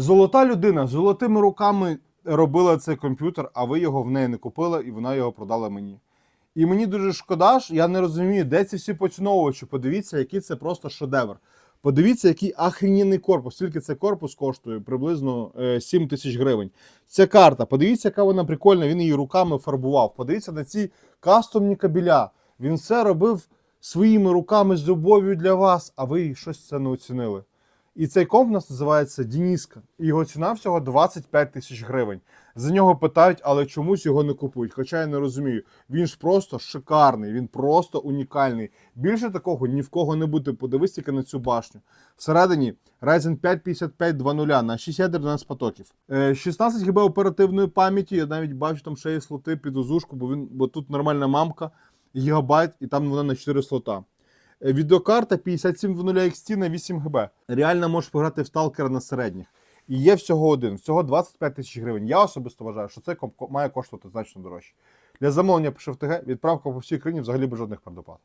Золота людина з золотими руками робила цей комп'ютер, а ви його в неї не купили, і вона його продала мені. І мені дуже шкода, що я не розумію, де ці всі поціновувачі. Подивіться, який це просто шедевр. Подивіться, який ахренінний корпус. Скільки цей корпус коштує? Приблизно е, 7 тисяч гривень. Ця карта, подивіться, яка вона прикольна. Він її руками фарбував. Подивіться на ці кастомні кабеля. Він все робив своїми руками з любов'ю для вас, а ви щось це не оцінили. І цей комп у нас називається Дініска. І його ціна всього 25 тисяч гривень. За нього питають, але чомусь його не купують. Хоча я не розумію. Він ж просто шикарний, він просто унікальний. Більше такого ні в кого не буде. Подивись тільки на цю башню. Всередині Ryzen 5 5500 на 6 ядер 12 потоків. Е, 16 ГБ оперативної пам'яті. Я навіть бачу там ще є слоти під узушку, бо він бо тут нормальна мамка, гігабайт, і там вона на 4 слота. Е, Відеокарта 5700 XT на 8 ГБ. Реально можеш пограти в сталкера на середніх. І є всього один, всього 25 тисяч гривень. Я особисто вважаю, що це має коштувати значно дорожче. Для замовлення пише в ТГ, відправка по всій країні взагалі без жодних предоплат.